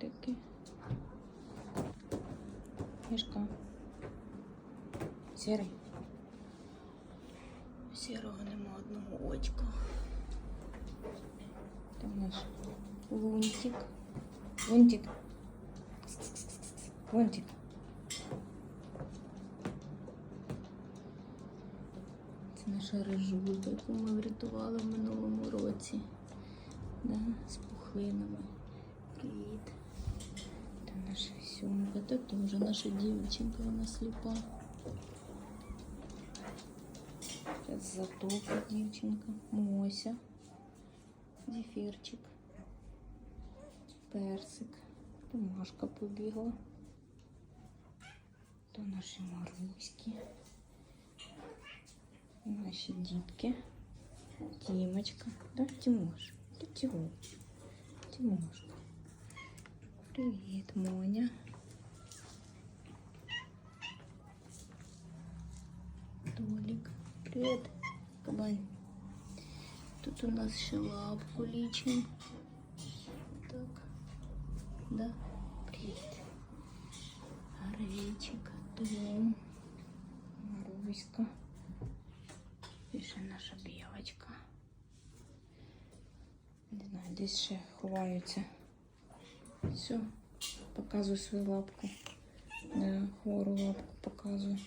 котики. Мішка. Сірий. Сірого нема одного очка. Там наш лунтик. Лунтик. Лунтик. Це наша рижулька, яку ми врятували в минулому році. Да, З пухлинами. Привіт. Це наша сьомка, це теж наша дівчинка, вона сліпа. Зараз затопа дівчинка. Мося. Зефірчик. Персик. Томашка побігла. То наші маруськи. Наші дітки. Тімочка. Да, Тимош? Ти чого? Тимошка. Привіт, Моня. Толік. Привіт, кабань. Тут у нас ще лапку лічим. Так. Да. Привіт. Гречик, Том. Маруська. І ще наша білочка. Не знаю, десь ще ховаються. Все, показую свою лапку. Да, хвору лапку показую.